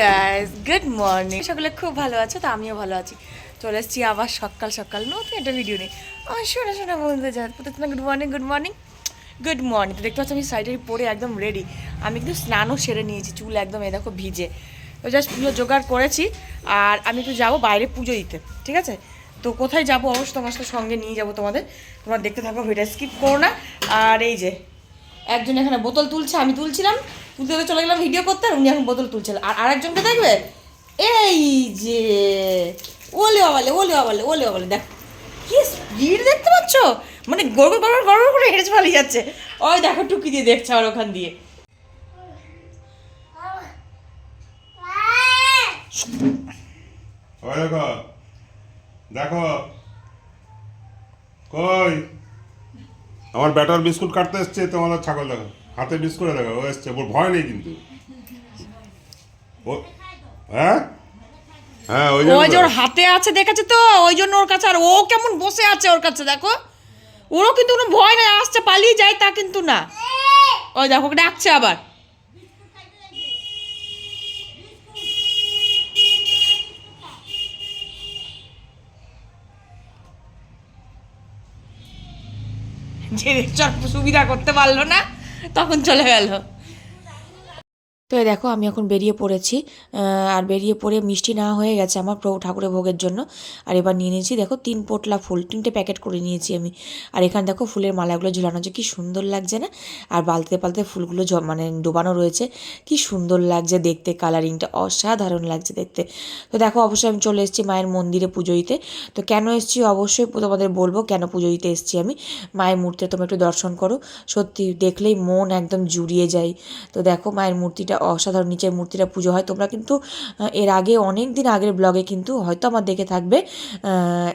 Guys good morning সকলে খুব ভালো আছো, তো আমিও ভালো আছি। চলে এসেছি আবার সকাল সকাল নতুন একটা ভিডিও নিয়ে। আমার শোনা শোনা বলতে যা প্রত্যেকটা good morning good morning good morning তো দেখতে পাচ্ছি, আমি সাইডে পরে একদম রেডি আমি কিন্তু স্নানও সেরে নিয়েছি, চুল একদম এ দেখো ভিজে। তো জাস্ট পুজো জোগাড় করেছি, আর আমি একটু যাব বাইরে পুজো দিতে, ঠিক আছে? তো কোথায় যাব? অবশ্যই তোমার সঙ্গে নিয়ে যাব তোমাদের। তোমার দেখতে থাকো ভিডিও স্কিপ করো না। আর এই যে একজন এখানে বোতল তুলছে, আমি তুলছিলাম, তুলতে চলে গেলাম ভিডিও করতে উনি এখন বোতল তুলছিলেন আর আরেকজনকে দেখবে? এই যে, ওলে বাবালে ওলে বাবালে ওলে বাবালে, দেখ, কি স্পিড দেখতে পাচ্ছ? মানে গড়গড় গড়গড় গড়গড় করে হেঁটে পালিয়ে যাচ্ছে। ওই দেখো, টুকি দিয়ে দেখছে আর ওখান দিয়ে। দেখো, কই? আমার ব্যাটার বিস্কুট কাটতে এসছে তোমাদের ছাগল দেখো হাতে বিস্কুট দেখো ও এসছে ওর ভয় নেই কিন্তু। ও হ্যাঁ? হ্যাঁ ওই যে ওর হাতে আছে দেখেছে তো? ওই জন্য ওর কাছে আর ও কেমন বসে আছে ওর কাছে দেখো? ওরও কিন্তু কোনো ভয় নেই আসছে পালিয়ে যায় তা কিন্তু না। ওই দেখো ডাকছে আবার। যে সুবিধা করতে পারল না তখন চলে গেল। তো দেখো, আমি এখন বেরিয়ে পড়েছি। আর বেরিয়ে পড়ে মিষ্টি না হয়ে গেছে আমার প্রভু ঠাকুরের ভোগের জন্য। আর এবার নিয়ে নিয়েছি দেখো, তিন পোটলা ফুল, তিনটে প্যাকেট করে নিয়েছি আমি। আর এখানে দেখো, ফুলের মালাগুলো ঝুলানো হচ্ছে কী সুন্দর লাগছে না? আর বালতিতে পালতে ফুলগুলো মানে ডোবানো রয়েছে, কি সুন্দর লাগছে দেখতে কালারিংটা অসাধারণ লাগছে দেখতে। তো দেখো, অবশ্যই আমি চলে এসেছি মায়ের মন্দিরে পুজো দিতে তো কেন এসেছি? অবশ্যই তোমাদের বলব কেন পুজো দিতে এসেছি আমি। মায়ের মূর্তিতে তোমরা একটু দর্শন করো। সত্যি দেখলেই মন একদম জুড়িয়ে যায়। তো দেখো, মায়ের মূর্তিটা অসাধারণ নিচের মূর্তিটা পুজো হয়। তোমরা কিন্তু এর আগে অনেক দিন আগের ব্লগে কিন্তু হয়তো আমার দেখে থাকবে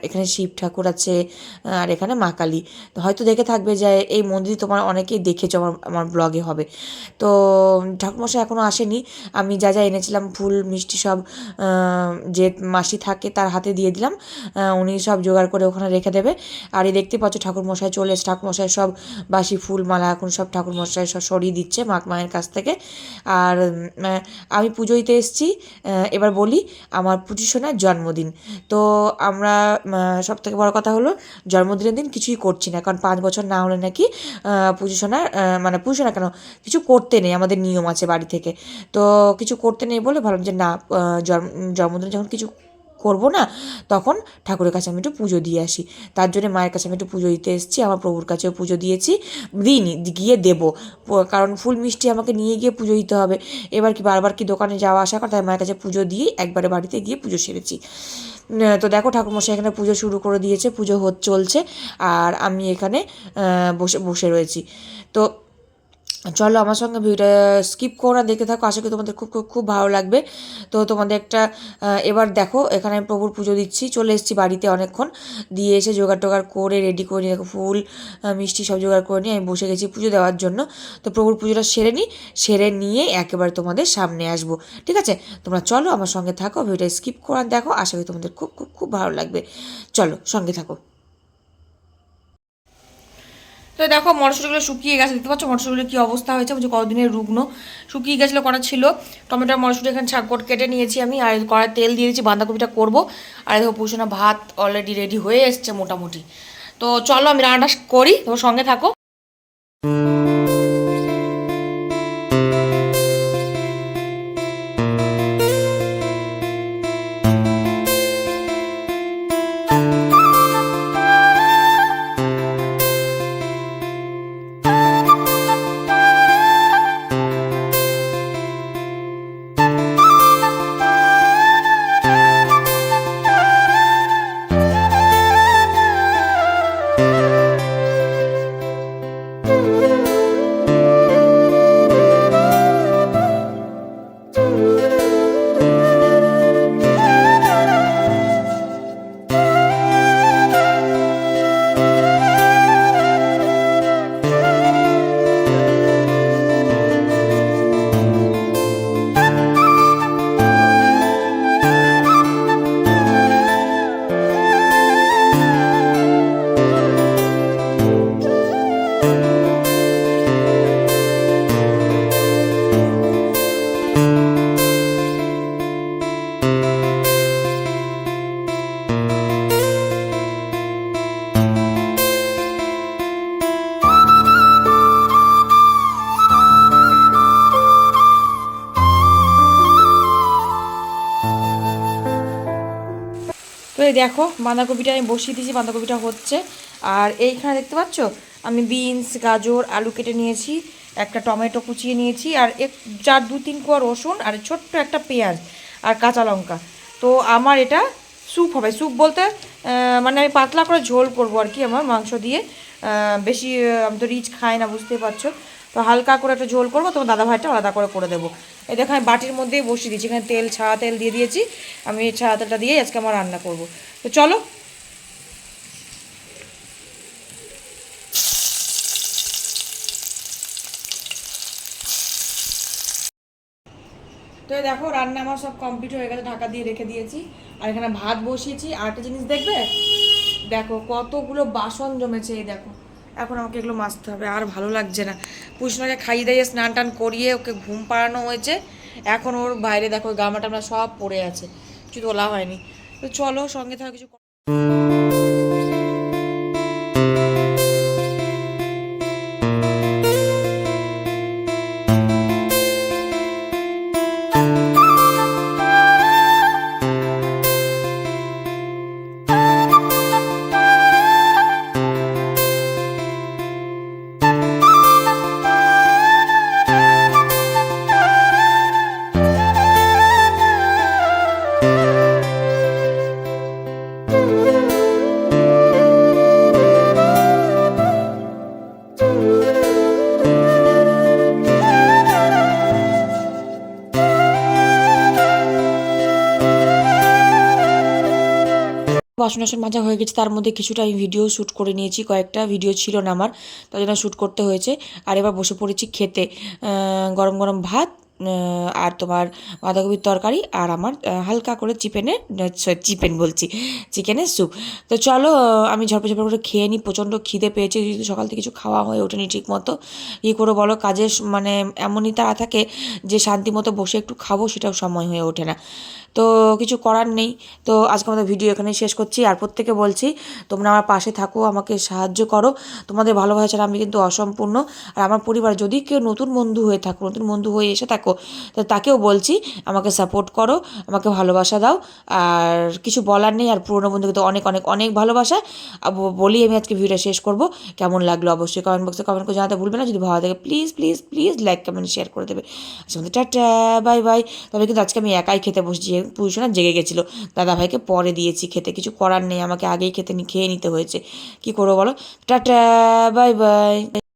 এখানে শিব ঠাকুর আছে আর এখানে মা কালী। তো হয়তো দেখে থাকবে যে, এই মন্দির তোমার অনেকেই দেখেছ আমার আমার ব্লগে হবে। তো, ঠাকুরমশাই এখনও আসেনি। আমি যা যা এনেছিলাম, ফুল, মিষ্টি সব যে মাসি থাকে তার হাতে দিয়ে দিলাম উনি সব জোগাড় করে ওখানে রেখে দেবে। আর এই দেখতে পাচ্ছ, ঠাকুরমশাই চলে এসে ঠাকুরমশাই সব বাসি ফুল মালা এখন সব ঠাকুরমশাই সব সরিয়ে দিচ্ছে মা, মায়ের কাছ থেকে। আর আহ, আমি পুজো দিতে এসেছি এবার বলি আমার পুজোসোনার জন্মদিন। তো আমরা সব থেকে বড় কথা হলো জন্মদিনের দিন কিছুই করছি না কারণ পাঁচ বছর না হলে নাকি পুজোসোনার মানে পুজো সোনা কেন কিছু করতে নেই আমাদের নিয়ম আছে বাড়ি থেকে। তো কিছু করতে নেই বলে ভাবলাম যে না জন্মদিন জন্ম জন্মদিনে যখন কিছু করব না, তখন ঠাকুরের কাছে আমি একটু পুজো দিয়ে আসি। তার জন্য মায়ের কাছে আমি একটু পুজো দিতে এসেছি, আমার প্রভুর কাছেও পুজো দিয়েছি, দিইনি, গিয়ে দেবো। কারণ ফুল মিষ্টি আমাকে নিয়ে গিয়ে পুজো দিতে হবে। এবার কি বারবার কি দোকানে যাওয়া আসা করা, তাই মায়ের কাছে পুজো দিয়ে একবারে বাড়িতে গিয়ে পুজো সেরেছি। তো দেখো ঠাকুরমশাই এখানে পুজো শুরু করে দিয়েছে, পুজো চলছে। আর আমি এখানে বসে বসে রয়েছি। তো চলো আমার সঙ্গে ভিডিওটা স্কিপ করো না, দেখতে থাকো। আশা করি তোমাদের খুব খুব খুব ভালো লাগবে। তো তোমাদের একটা এবার দেখো, এখানে আমি প্রভুর পুজো দিচ্ছি। চলে এসেছি বাড়িতে অনেকক্ষণ। দিয়ে এসে জোগাড় টোগাড় করে রেডি করে নিয়ে দেখো, ফুল মিষ্টি সব জোগাড় করে নিয়ে আমি বসে গেছি পুজো দেওয়ার জন্য। তো প্রভুর পুজোটা সেরে নিই সেরে নিয়ে একেবারে তোমাদের সামনে আসব। ঠিক আছে? তোমরা চলো আমার সঙ্গে থাকো, ভিডিওটা স্কিপ করার দেখো, আশা করি তোমাদের খুব খুব খুব ভালো লাগবে। চলো, সঙ্গে থাকো। তো দেখো মটরশুঁটিগুলো শুকিয়ে গেছে। দেখতে পাচ্ছ মটরশুঁটিগুলো কী অবস্থা হয়েছে? বলছে কতদিনের রুগ্ন? শুকিয়ে গেছিল করা ছিল? টমেটো মটরশুঁটি এখানে ছাকট কেটে নিয়েছি আমি, আর কড়া তেল দিয়ে দিয়েছি, বাঁধাকপিটা করব। আর দেখো পুষোনা ভাত অলরেডি রেডি হয়ে এসছে মোটামুটি। তো চলো আমি রান্নাটা করি, তোমার সঙ্গে থাকো। এই দেখো, বাঁধাকপিটা আমি বসিয়ে দিয়েছি, বাঁধাকপিটা হচ্ছে। আর এইখানে দেখতে পাচ্ছ? আমি বিনস, গাজর, আলু কেটে নিয়েছি, একটা টমেটো কুচিয়ে নিয়েছি, আর এক, চার, দু, তিন কোয়া রসুন আর ছোট্ট একটা পেঁয়াজ আর কাঁচা লঙ্কা। তো আমার এটা স্যুপ হবে। স্যুপ বলতে মানে আমি পাতলা করে ঝোল করব আর কি আমার মাংস দিয়ে। বেশি আমি তো রিচ খাই না বুঝতেই পারছ? তো হালকা করে একটা ঝোল করব, তোমার দাদা ভাইটা আলাদা করে করে দেবো। এই দেখো, আমি বাটির মধ্যেই বসিয়ে দিয়েছি। এখানে তেল ছাড়া তেল দিয়ে দিয়েছি। আমি ছাড়া তেলটা দিয়েই আজকে আমার রান্না করব। তো চলো। তো দেখো, রান্না আমার সব কমপ্লিট হয়ে গেছে, ঢাকা দিয়ে রেখে দিয়েছি। আর এখানে ভাত বসিয়েছি। আর একটা জিনিস দেখবে? দেখো, কতগুলো বাসন জমেছে, এই দেখো। এখন আমাকে এগুলো মাজতে হবে, আর ভালো লাগছে না। পুষ্ণাকে খাইয়ে দাইয়ে স্নান টান করিয়ে ওকে ঘুম পাড়ানো হয়েছে। এখন ওর বাইরে দেখো গামাটা আমরা সব পড়ে আছে। কিছু তোলা হয়নি। তো চলো সঙ্গে থাকা, কিছু বাসন টাসন মাজা হয়ে গেছে, তার মধ্যে কিছুটা আমি ভিডিও শ্যুট করে নিয়েছি, কয়েকটা ভিডিও ছিল না আমার তাই জন্য শ্যুট করতে হয়েছে। আর এবার বসে পড়েছি খেতে। গরম গরম ভাত আর তোমার বাঁধাকপির তরকারি আর আমার হালকা করে চিপেনে চিপেন বলছি, চিকেনের স্যুপ তো চলো আমি ঝড়পে ঝড়পে করে খেয়ে নিই প্রচণ্ড খিদে পেয়েছি যদি সকাল থেকে কিছু খাওয়া হয়ে ওঠেনি ঠিক মতো কী করে বলো, কাজের মানে এমনই তারা থাকে যে শান্তি মতো বসে একটু খাব, সেটাও সময় হয়ে ওঠে না। তো কিছু করার নেই। তো আজকে আমাদের ভিডিও এখানেই শেষ করছি। আর প্রত্যেকে বলছি, তোমরা আমার পাশে থাকো, আমাকে সাহায্য করো। তোমাদের ভালোবাসা ছাড়া আমি কিন্তু অসম্পূর্ণ। আর আমার পরিবার, যদি কেউ নতুন বন্ধু হয়ে থাকো, নতুন বন্ধু হয়ে এসে থাকো, তো তাকেও বলছি, আমাকে সাপোর্ট করো, আমাকে ভালোবাসা দাও। আর কিছু বলার নেই। আর পুরনো বন্ধুকে তো অনেক অনেক অনেক ভালোবাসা। বলি আমি আজকে ভিডিওটা শেষ করব। কেমন লাগল অবশ্যই কমেন্ট বক্সে কমেন্ট করে জানাতে ভুলবে না। যদি ভালো থাকে please please please like comment share করে দেবে। আচ্ছা বাই বাই তবে কিন্তু আজকে আমি একাই খেতে বসছি। পুরুষরা জেগে গেছিল। দাদাভাইকে পরে দিয়েছি খেতে, কিছু করার নেই, আমাকে আগেই খেতে খেয়ে নিতে হয়েছে। কি করব বলো? Tata, bye bye.